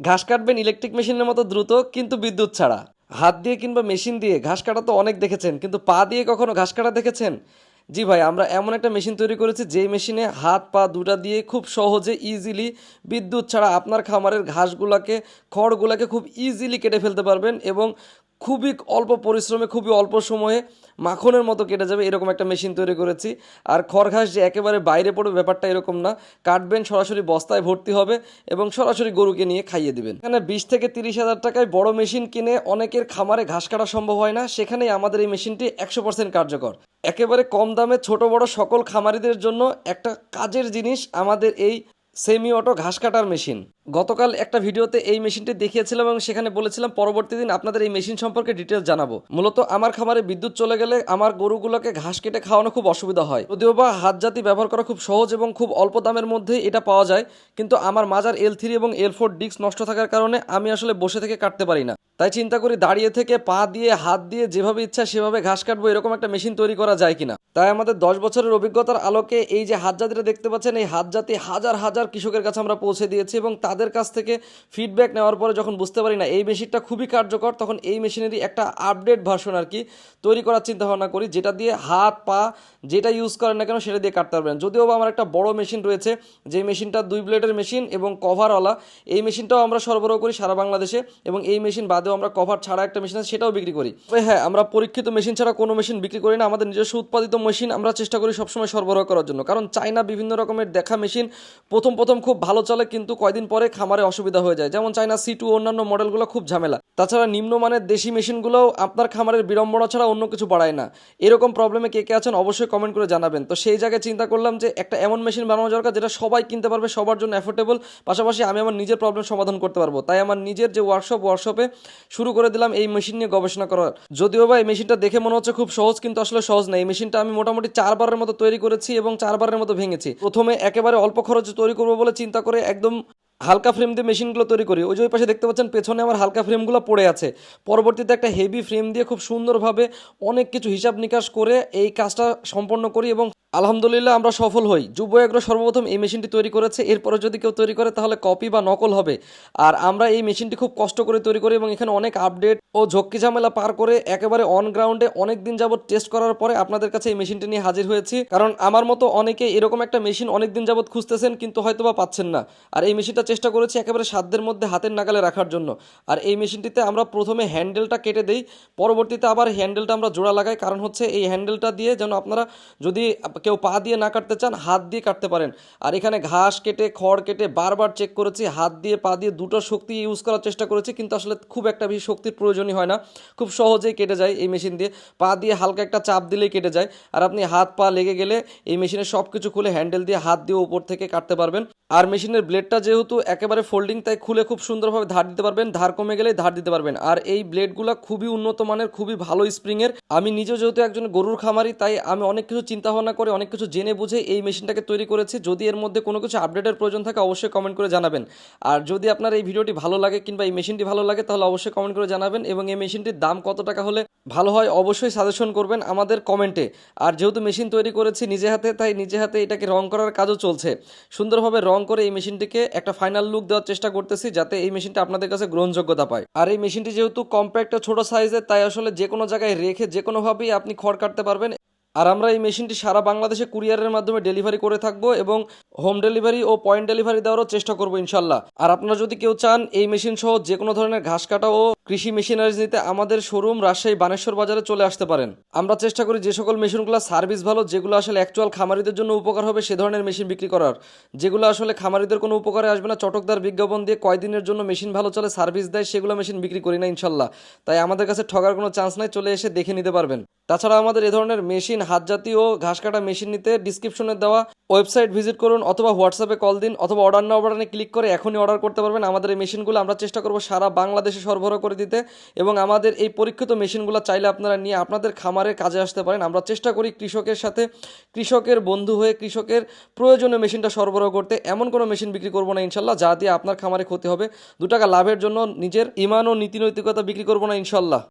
ঘাস কাটবেন ইলেকট্রিক মেশিনের মতো দ্রুত, কিন্তু বিদ্যুৎ ছাড়া। হাত দিয়ে কিংবা মেশিন দিয়ে ঘাস কাটা তো অনেক দেখেছেন, কিন্তু পা দিয়ে কখনো ঘাস কাটা দেখেছেন? জি ভাই, আমরা এমন একটা মেশিন তৈরি করেছি, যেই মেশিনে হাত, পা দুটা দিয়ে খুব সহজে ইজিলি বিদ্যুৎ ছাড়া আপনার খামারের ঘাসগুলাকে, খড়গুলাকে খুব ইজিলি কেটে ফেলতে পারবেন এবং খুবই অল্প পরিশ্রমে, খুবই অল্প সময়ে মাখনের মতো কেটে যাবে, এরকম একটা মেশিন তৈরি করেছি। আর খড় ঘাস যে একেবারে বাইরে পড়বে ব্যাপারটা এরকম না। কাটবেন, সরাসরি বস্তায় ভর্তি হবে এবং সরাসরি গরুকে নিয়ে খাইয়ে দিবেন। এখানে বিশ থেকে তিরিশ হাজার টাকায় বড় মেশিন কিনে অনেকের খামারে ঘাস কাটা সম্ভব হয় না। সেখানেই আমাদের এই মেশিনটি একশো পার্সেন্ট কার্যকর। একেবারে কম দামে ছোট, বড় সকল খামারিদের জন্য একটা কাজের জিনিস আমাদের এই সেমি অটো ঘাস কাটার মেশিন। গতকাল একটা ভিডিওতে এই মেশিনটি দেখিয়েছিলাম এবং সেখানে বলেছিলাম, পরবর্তী দিন আপনাদের এই মেশিন সম্পর্কে ডিটেলস জানাব। মূলত আমার খামারে বিদ্যুৎ চলে গেলে আমার গরুগুলোকে ঘাস কেটে খাওয়ানো খুব অসুবিধা হয়। যদিও বা হাত জাতি ব্যবহার করা খুব সহজ এবং খুব অল্প দামের মধ্যে এটা পাওয়া যায়, কিন্তু আমার মাজার এল থ্রি এবং এল ফোর ডিস্ক নষ্ট থাকার কারণে আমি আসলে বসে থেকে কাটতে পারি না। তাই চিন্তা করি দাঁড়িয়ে থেকে পা দিয়ে, হাত দিয়ে যেভাবে ইচ্ছা সেভাবে ঘাস কাটবো, এরকম একটা মেশিন তৈরি করা যায় কিনা? তাই আমাদের দশ বছরের অভিজ্ঞতার আলোকে এই যে হাত জাতিটা দেখতে পাচ্ছেন, এই হাত জাতি হাজার হাজার কৃষকের কাছে আমরা পৌঁছে দিয়েছি এবং তাদের কাছ থেকে ফিডব্যাক নেওয়ার পরে যখন বুঝতে পারি না, এই মেশিনটা খুবই কার্যকর, তখন এই মেশিনেরই একটা আপডেট ভার্সন আর কি তৈরি করার চিন্তা ভাবনা করি, যেটা দিয়ে হাত, পা যেটা ইউজ করেন না কেন সেটা দিয়ে কাটতে পারবেন। যদিও বা আমার একটা বড় মেশিন রয়েছে যে মেশিনটা দুই ব্লেডের মেশিন এবং কভারওয়ালা এই মেশিনটাও আমরা সরবরাহ করি সারা বাংলাদেশে এবং এই মেশিন বাদেও আমরা কভার ছাড়া একটা মেশিন আছে, সেটাও বিক্রি করি। তবে হ্যাঁ আমরা পরীক্ষিত মেশিন ছাড়া কোনো মেশিন বিক্রি করি না, আমাদের নিজস্ব উৎপাদিত মেশিন আমরা চেষ্টা করি সবসময় সরবরাহ করার জন্য। কারণ চাইনা বিভিন্ন রকমের দেখা মেশিন প্রথম প্রথম খুব ভালো চলে, কিন্তু কয়দিন পরে খামারে অসুবিধা হয়ে যায়। যেমন চাইনা সি টু অন্যান্য মডেলগুলো খুব ঝামেলা। তাছাড়া নিম্নমানের দেশি মেশিনগুলোও আপনার খামারের বিড়ম্বনা ছাড়া অন্য কিছু বাড়ায় না। এরকম প্রবলেমে কে কে আছেন অবশ্যই কমেন্ট করে জানাবেন। তো সেই জায়গায় চিন্তা করলাম যে একটা এমন মেশিন বানানো দরকার যেটা সবাই কিনতে পারবে, সবার জন্য অ্যাফোর্ডেবল পাশাপাশি আমি আমার নিজের প্রবলেম সমাধান করতে পারব। তাই আমার নিজের যে ওয়ার্কশপ ওয়ার্কশপে শুরু করে দিলাম এই মেশিন নিয়ে গবেষণা করার। যদিও বা এই মেশিনটা দেখে মনে হচ্ছে খুব সহজ, কিন্তু আসলে সহজ না। এই মেশিনটা আমি মোটামুটি চারবারের মতো তৈরি করেছি এবং চারবারের মতো ভেঙেছি। প্রথমে একেবারে অল্প খরচে তৈরি করব বলে চিন্তা করে একদম হালকা ফ্রেম দিয়ে মেশিনগুলো তৈরি করি। ওই যে ওই পাশে দেখতে পাচ্ছেন, পেছনে আমার হালকা ফ্রেমগুলো পড়ে আছে। পরবর্তীতে একটা হেভি ফ্রেম দিয়ে খুব সুন্দরভাবে অনেক কিছু হিসাব নিকাশ করে এই কাজটা সম্পন্ন করি এবং আলহামদুলিল্লাহ, আমরা সফল হই। যুব এগ্রো সর্বপ্রথম এই মেশিনটি তৈরি করেছে। এরপরে যদি কেউ তৈরি করে, তাহলে কপি বা নকল হবে। আর আমরা এই মেশিনটি খুব কষ্ট করে তৈরি করি এবং এখানে অনেক আপডেট ও ঝক্কি ঝামেলা পার করে একেবারে অন গ্রাউন্ডে অনেক দিন যাবত টেস্ট করার পরে আপনাদের কাছে এই মেশিনটি নিয়ে হাজির হয়েছি। কারণ আমার মতো অনেকে এরকম একটা মেশিন অনেক দিন যাবত খুঁজতেছেন, কিন্তু হয়তো বা পাচ্ছেন না। আর এই মেশিনটা চেষ্টা করেছি একেবারে সাধ্যের মধ্যে হাতের নাগালে রাখার জন্য। আর এই মেশিনটিতে আমরা প্রথমে হ্যান্ডেলটা কেটে দেই। পরবর্তীতে আবার হ্যান্ডেলটা আমরা জোড়া লাগাই। কারণ হচ্ছে এই হ্যান্ডেলটা দিয়ে যেন আপনারা যদি কেউ পা দিয়ে না কাটতে চান, হাত দিয়ে কাটতে পারেন। আর এখানে ঘাস কেটে, খড় কেটে বারবার চেক করেছি, হাত দিয়ে, পা দিয়ে দুটো শক্তি ইউজ করার চেষ্টা করেছি, কিন্তু আসলে খুব একটা বেশি শক্তির প্রয়োজনই হয় না। খুব সহজেই কেটে যায় এই মেশিন দিয়ে। পা দিয়ে হালকা একটা চাপ দিলেই কেটে যায়। আর আপনি হাত, পা লেগে গেলে এই মেশিনের সব কিছু খুলে হ্যান্ডেল দিয়ে হাত দিয়ে উপর থেকে কাটতে পারবেন। আর মেশিনের ব্লেডটা যেহেতু একেবারে ফোল্ডিং তাই খুলে খুব সুন্দরভাবে ধার দিতে পারবেন। ধার কমে গেলে ধার দিতে পারবেন। আর এই ব্লেডগুলো খুবই উন্নত মানের, খুবই ভালো স্প্রিংয়ের আমি নিজেও যেহেতু একজন গরুর খামারি, তাই আমি অনেক কিছু চিন্তা ভাবনা করে অনেক কিছু জেনে বুঝে এই মেশিনটাকে তৈরি করেছি। যদি এর মধ্যে কোনো কিছু আপডেটের প্রয়োজন থাকে, অবশ্যই কমেন্ট করে জানাবেন। আর যদি আপনার এই ভিডিওটি ভালো লাগে কিংবা এই মেশিনটি ভালো লাগে, তাহলে অবশ্যই কমেন্ট করে জানাবেন এবং এই মেশিনটির দাম কত টাকা হলে ভালো হয়, অবশ্যই সাজেশন করবেন আমাদের কমেন্টে আর যেহেতু মেশিন তৈরি করেছি নিজে হাতে, তাই নিজে হাতে এটাকে রং করার কাজও চলছে। সুন্দরভাবে রং করে এই মেশিনটিকে একটা ফাইনাল লুক দেওয়ার চেষ্টা করতেছি, যাতে এই মেশিনটা আপনাদের কাছে গ্রহণযোগ্যতা পায়। আর এই মেশিনটি যেহেতু কম্প্যাক্ট ছোট সাইজের তাই আসলে যে কোনো জায়গায় রেখে যে কোনোভাবেই আপনি খড় কাটতে পারবেন। আর আমরা এই মেশিনটি সারা বাংলাদেশে কুরিয়ারের মাধ্যমে ডেলিভারি করে থাকব এবং হোম ডেলিভারি ও পয়েন্ট ডেলিভারি দেওয়ারও চেষ্টা করব ইনশাল্লাহ। আর আপনারা যদি কেউ চান, এই মেশিন সহ যে কোনো ধরনের ঘাস কাটা ও কৃষি মেশিনারিজ নিতে আমাদের শোরুম রাজশাহী বানেশ্বর বাজারে চলে আসতে পারেন। আমরা চেষ্টা করি যে সকল মেশিনগুলো সার্ভিস ভালো, যেগুলো আসলে অ্যাকচুয়াল খামারিদের জন্য উপকার হবে, সে ধরনের মেশিন বিক্রি করার। যেগুলো আসলে খামারিদের কোনো উপকারে আসবে না, চটকদার বিজ্ঞাপন দিয়ে কয়দিনের জন্য মেশিন ভালো চলে, সার্ভিস দেয়, সেগুলো মেশিন বিক্রি করি না ইনশাল্লাহ। তাই আমাদের কাছে ঠগার কোনো চান্স নাই, চলে এসে দেখে নিতে পারবেন। তাছাড়া আমাদের এ ধরনের মেশিন হাত জাতীয় ঘাস কাটা মেশিন নিতে ডিসক্রিপশনে দেওয়া ওয়েবসাইট ভিজিট করুন অথবা হোয়াটসঅ্যাপে কল দিন অথবা অর্ডার না অর্ডারে ক্লিক করে এখনই অর্ডার করতে পারবেন। আমাদের এই মেশিনগুলো আমরা চেষ্টা করব সারা বাংলাদেশে সরবরাহ করে দিতে এবং আমাদের এই পরীক্ষিত মেশিনগুলো চাইলে আপনারা নিয়ে আপনাদের খামারের কাজে আসতে পারেন। আমরা চেষ্টা করি কৃষকের সাথে, কৃষকের বন্ধু হয়ে কৃষকের প্রয়োজনীয় মেশিনটা সরবরাহ করতে। এমন কোনো মেশিন বিক্রি করব না ইনশাল্লাহ, যা দিয়ে আপনার খামারে ক্ষতি হবে। দু টাকা লাভের জন্য নিজের ইমান ও নীতি নৈতিকতা বিক্রি করব না ইনশাল্লাহ।